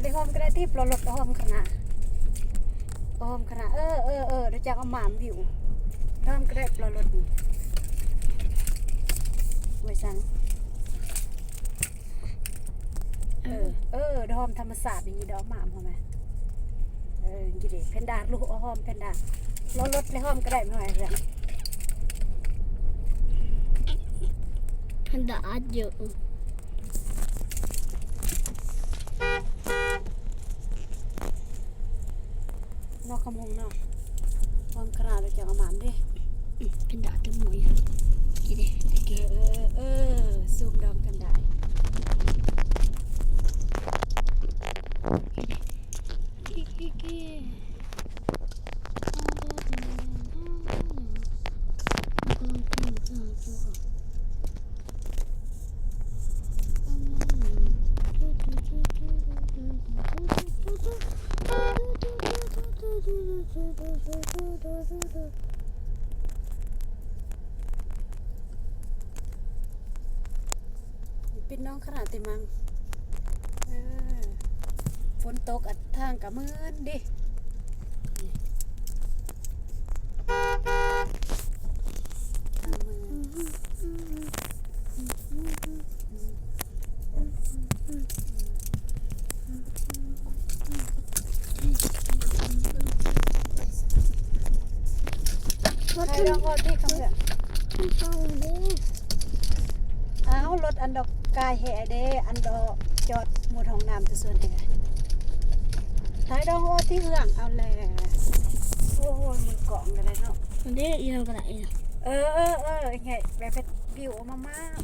ได้หอมก็ได้ที่ปลอรถหอมขนาดหอมขนาดเออเออเออเดี๋ยวจะเอาหมามวิวหอมก็ได้ปลอรถนี่ไว้สังเออเออดอมธรรมศาสตร์อย่างนี่ดอกหมามเขาไหมเออกี่เด็กเพนดาลูกหอมเพนดาปลอรถเลยหอมก็ได้ไม่ไหวเรื่องมันดาดเยอะ นอกขโมงเนาะหอมขนาดเดี๋ยวจะเอาหมามดิ เป็นดาดกับหมวยกี่เด็ก เออเออเออซูมดอกกันได้ กี่กี่กี่嗯 ปิดน้องขนาดติมังฝนตกอัดทางกับมืนดิทางมืน ใครลองพอที่คำเถอะอ้าวรถอันดอกกายแห่เด้อันดอกจอดหมดห้องน้ำตัวส่วนแห่ท้ายดองโอที่เอื้องเอาและโอ้ยมือกล่องกันเลยเนาะ มันได้อีนกระไรนะเออเออเออไงแบบเป็นวิวออกมามาก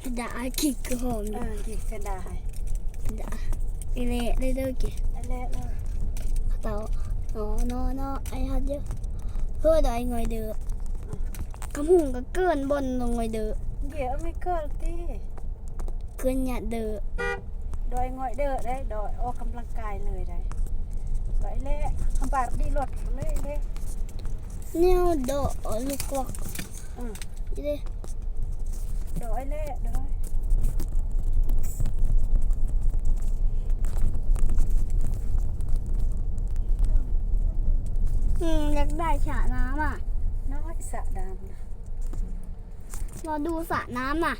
เป็นดาดคิกกระหอมเออดิเฟนดาให้เป็นดาอีเล่ได้ด้อกี่ อันแรกเลย เต่าโนโนโนไอ้ฮัดเยอะเพื่อได้งอยเด้อกำหุงก็เกินบนลงงอยเด้อเดี๋ยวไม่เได้ฉะน้ำอะ น้อยสะดำนะรอดูสระน้ำน่ะ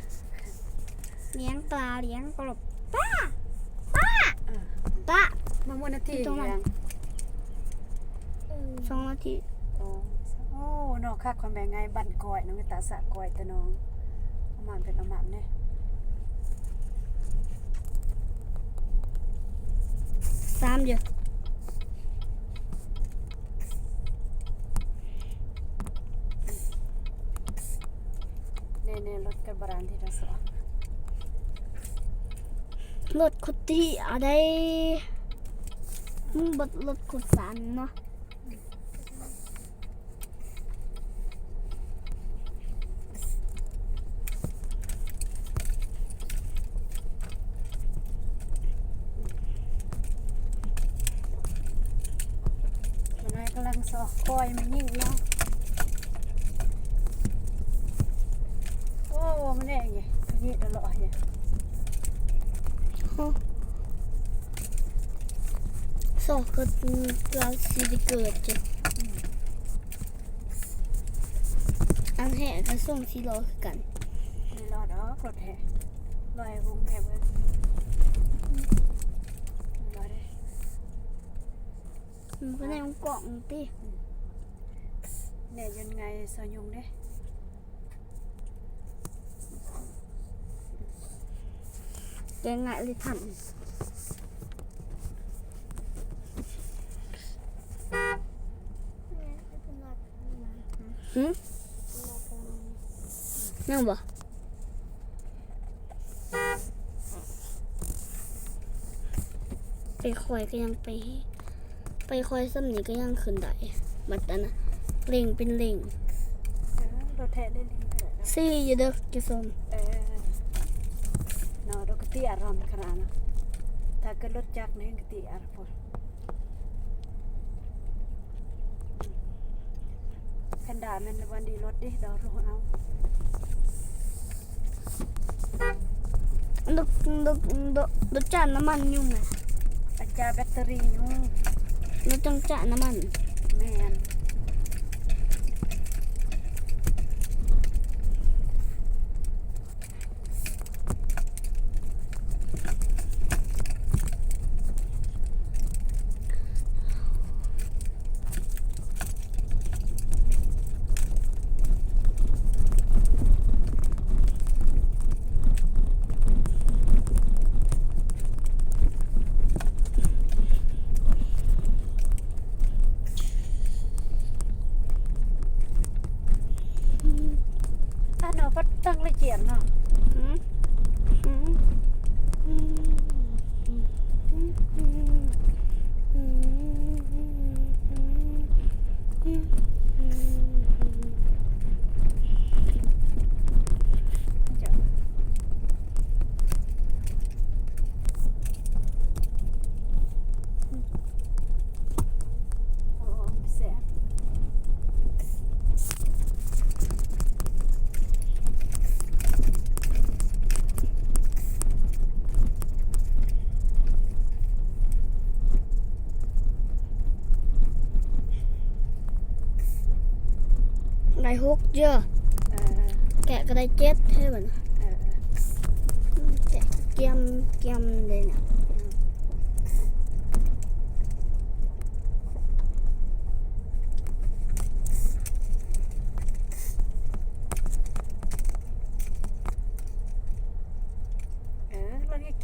เลี้ยงปลาเลี้ยงกบป้าป้าอ่าป้า มามุนาทีตรงไหน ยังสองนาทีโอ้โอ้น้องคักความแบ่งไงบันกอยน้องไปตาสะกอยแต่น้องเอาหมามเป็นเอาหมามเนี่ยสามเดียวเนี่ยเนี่ยรถกระบะที่เรถคุดที่อะไรมึงบดรถขุดสันเนาะมันนายกำลังสอกกอยมันยิ่งเนาะโอ้มันแน่ไง ขยี้ตลอดเนี่ยสอกก็เราสิได้เกิดจ้ะอันแห่กระส่งที่รอคือกันไม่รอดอ๋อกดแห่ลอยวงแห่เบิ้ลไม่รอดเลยมันก็ในมันกล่องติเนี่ยยังไงสอยุงเด้ แกงง่ายเลยทันหืมนั่งบ่ไปคอยก็ยังไป ไปคอยซ้ำนี้ก็ยังขึ้นได้บัดนั้นนะเล่งเป็นเล่งเออรถแห่ได้ลิงก็ได้เนาะซี่อยู่เด้อกิสมเออเนาะรถกติอารมณ์ขนาดนะถ้าเกิดรถจักรเนี่ยกติอารมณ์แพนด้าแมันวันดีรถดิดอกรู้เอารถรถรถรถจานน้ำมั gati aram karana tagalot jak na gati arpol kanda men wan di lot deh da ro na dok dok dok dok cha naman yung na acha battery yung dok cha naman man ដៃហុកយើកែក្ដីចិត្តទេបងកែគៀមគៀមលេង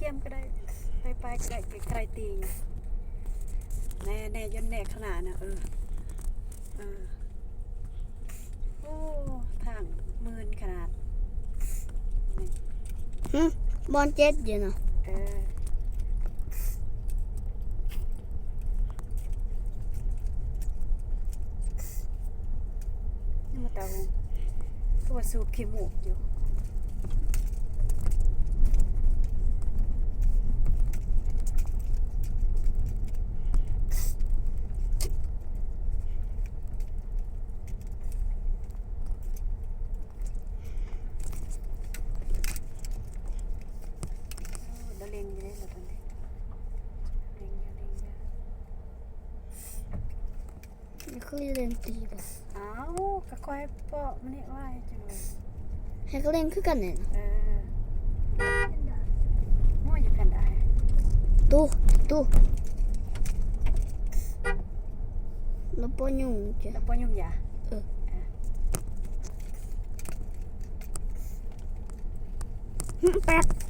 ៀមក្តីទៅបែកក្តីគេក្រៃទីណែណែយន្តអ្នកខ្លាណាអឺអឺ โอ้ทางหมื่นขนาดนี่หึบอลเจ็ดอยู่เนาะเออนี่มาตาหงตัวสูบขี้มูกอยู่ โอ้ เราเล็งอยู่เลยเราตอนนี้เล็งอยู่เล็งอยู่นี่คือเล่นตีบ่เอ้าวก็คอยเปาะมันนี่ว่าจังเลยให้ก็เล่นคือกันเนี่ยนะเออมั่วอยู่กันได้ตู้ตู้แล้วปอยุ่งจ้ะแล้วปอยุ่งยาหึแปด